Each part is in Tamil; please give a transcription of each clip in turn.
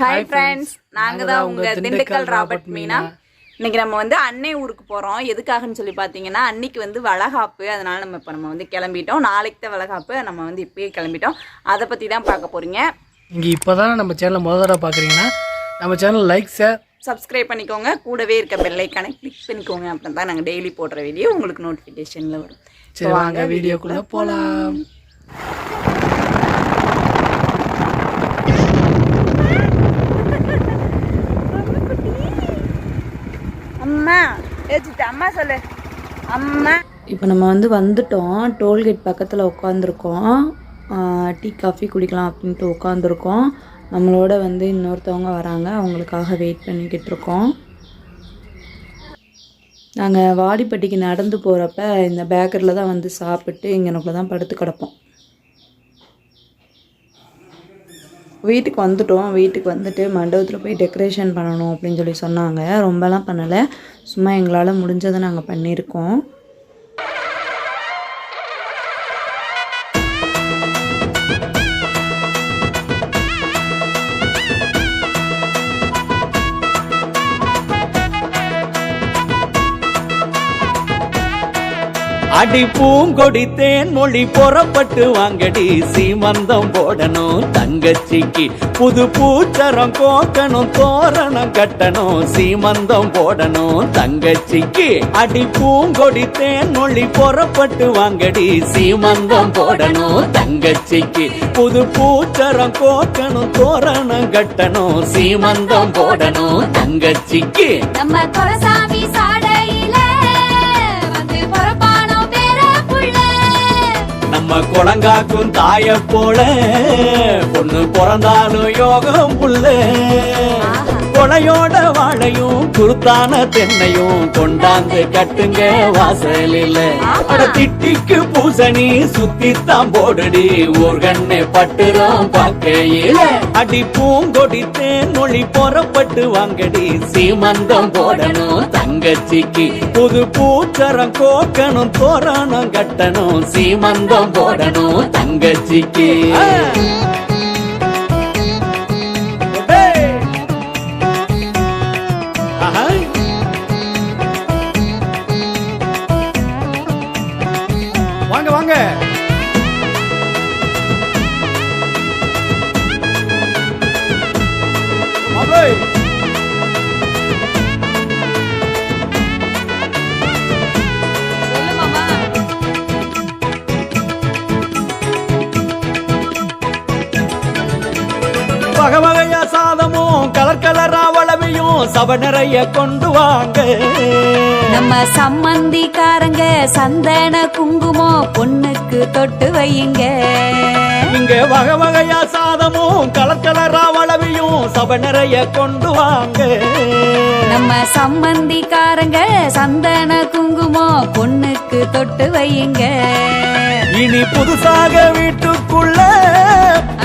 ஹாய் ஃப்ரெண்ட்ஸ் நாங்க தான் உங்க திண்டுக்கல் ராபர்ட் மீனா. இன்னைக்கு நம்ம வந்து அன்னை ஊருக்கு போறோம். எதுக்காகன்னு சொல்லி பாத்தீங்கன்னா அன்னைக்கு வந்து வளகாப்பு. அதனால நம்ம இப்போ நம்ம வந்து கிளம்பிட்டோம். நாளைக்கு தான் வளகாப்பு. நம்ம வந்து இப்பயே கிளம்பிட்டோம். அதை பத்தி தான் பார்க்க போறீங்க. இங்கே இப்போ தான் நம்ம சேனலை முதல் தடவை பார்க்குறீங்கன்னா நம்ம சேனல் லைக் ஷேர் சப்ஸ்கிரைப் பண்ணிக்கோங்க. கூடவே இருக்க பெல் ஐக்கானை கிளிக் பண்ணிக்கோங்க. அப்படின்னா தான் நாங்கள் டெய்லி போடுற வீடியோ உங்களுக்கு நோட்டிஃபிகேஷனில் வரும். சரி வாங்க வீடியோக்குள்ளே போகலாம் அம்மா ஏச்சிட்டு அம்மா சொல்லு. அம்மா. இப்போ நம்ம வந்து வந்துட்டோம். டோல்கேட் பக்கத்தில் உட்காந்துருக்கோம் டீ காஃபி குடிக்கலாம் அப்படின்ட்டு உட்காந்துருக்கோம் நம்மளோட வந்து இன்னொருத்தவங்க வராங்க. அவங்களுக்காக வெயிட் பண்ணிக்கிட்டு இருக்கோம். நாங்கள் வாடிப்பட்டிக்கு நடந்து போகிறப்ப இந்த பேக்கரியில் தான் வந்து சாப்பிட்டு இங்கனக்குள்ள தான் படுத்து கிடப்போம். வீட்டுக்கு வந்துட்டோம். வீட்டுக்கு வந்துட்டு மண்டபத்தில் போய் டெக்கரேஷன் பண்ணணும் அப்படின்னு சொல்லி சொன்னாங்க. ரொம்பலாம் பண்ணலை. சும்மா எங்களால் முடிஞ்சதை நாங்கள் பண்ணியிருக்கோம். அடிப்பூம் கொடித்தேன் மொழி புறப்பட்டு வாங்கடி. சீமந்தம் போடணும் தங்கச்சிக்கு புது பூச்சரம் கோக்கணும் தோரணம் கட்டணும். சீமந்தம் போடணும் தங்கச்சிக்கு அடிப்பூம் கொடித்தேன் மொழி புறப்பட்டு வாங்கடி. சீமந்தம் போடணும் தங்கச்சிக்கு புது பூச்சரம் கோக்கணும் தோரணம் கட்டணும். சீமந்தம் போடணும் தங்கச்சிக்கு நம்ம கொலசாமி சாட குளங்காக்கும் தாய போல பொண்ணு பிறந்தாலும் யோகம் புள்ள கொலையோட வாழையும் குருத்தான தென்னையும் கொண்டாந்து கட்டுங்க வாசலில். அட திட்டிக்கு பூசணி சுத்தித்தான் போடுடி ஊர்கண்ணே பட்டுரும் பார்க்கையில. அடி பூங்கொடி தேன் மொழி புறப்பட்டு வாங்கடி சீமந்தம் போடணும் தங்கச்சிக்கு. புது பூச்சரம் கோக்கணும் தோரணம் கட்டணும் சீமந்தம் போடணும் தங்கச்சிக்கு. வகை வகையா சாதமும் கலர் கலரா வளவையும் சப நிறைய கொண்டு வாங்க. நம்ம சம்மந்திக்காரங்க சந்தன குங்குமம் பொண்ணுக்கு தொட்டு வையுங்க. இங்க வகை வகையா சாதமும் கலர் கலரா வளவையும் சப நிறைய கொண்டு வாங்க. நம்ம சம்மந்திக்காரங்க சந்தன குங்குமம் பொண்ணுக்கு தொட்டு வையுங்க. இனி புதுசாக வீட்டுக்குள்ள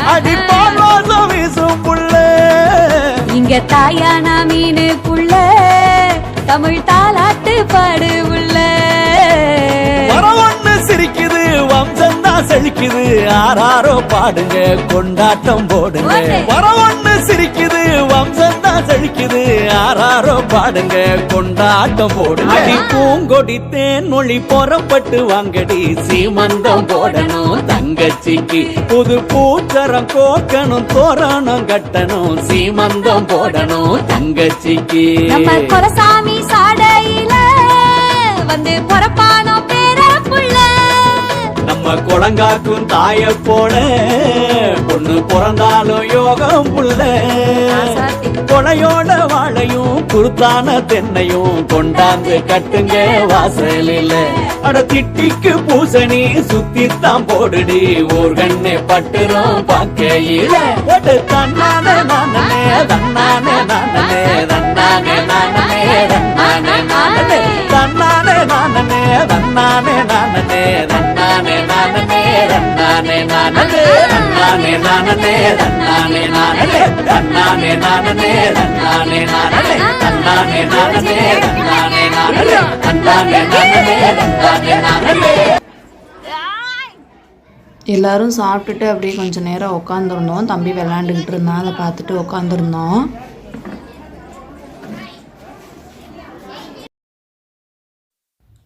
புள்ள இங்க தாயான மீனுக்குள்ள தமிழ் தாலாட்டு பாடு உள்ள சிரிக்குது வம்சம் தான் செழிக்குது ஆறாரோ பாடுங்க கொண்டாட்டம் போடுங்க. வர ஒண்ணு சிரிக்குது வம்சம் செழிக்குது ஆறாரோ பாடுங்க கொண்டாட்டம் போடுங்க அடி பூங்கொடி தேன் மொழி புறப்பட்டு வாங்கடி. சீமந்தம் போடணும் தங்கச்சிக்கு. புது பூச்சரம் கோக்கணும் தோரணம் கட்டணும். சீமந்தம் போடணும் தங்கச்சிக்கு. கொலசாமி சாடையில வந்து பொறப்பானோ பேர புள்ள. நம்ம குளங்காக்கும் தாய போல பொண்ணு பிறந்தாலும் யோகம் புள்ள கொலையோட வாழையும் குருத்தான தென்னையும் கொண்டாந்து கட்டுங்க வாசலில். அட திட்டிக்கு பூசணி சுத்தித்தான் போடுடி ஊர்கண்ணே பட்டுரும் பார்க்கையில. ஒட்டு தன்னானே நானே தன்னானே நானே தன்னானே நானே தன்னானே நானே தன்னானே நானே தன்னானே தன்னானே நானே தன்னானே நானே தன்னானே நானே தன்னானே நானே தன்னானே நானே தன்னானே நானே தன்னானே நானே தன்னானே நானே தன்னானே நானே. எல்லாரும் சாப்பிட்டுட்டு அப்படியே கொஞ்சம் நேரம் உட்காந்துருந்தோம் தம்பி விளாண்டுக்கிட்டு இருந்தான். அதை பார்த்துட்டு உட்காந்துருந்தோம்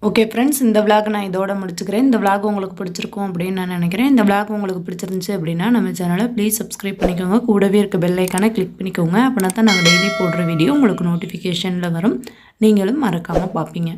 ஓகே ஃப்ரெண்ட்ஸ் இந்த விளாக் நான் இதோட முடிச்சுக்கிறேன். இந்த விளாக் உங்களுக்கு பிடிச்சிருக்கும் அப்படின்னு நான் நினைக்கிறேன். இந்த விளாக் உங்களுக்கு பிடிச்சிருந்துச்சு அப்படின்னா நம்ம சேனலை ப்ளீஸ் சப்ஸ்கிரைப் பண்ணிக்கோங்க. கூடவே இருக்க பெல்லைக்கான கிளிக் பண்ணிக்கோங்க. அப்படின்னா தான் நாங்கள் டெய்லி போடுற வீடியோ உங்களுக்கு நோட்டிஃபிகேஷனில் வரும். நீங்களும் மறக்காமல் பார்ப்பீங்க.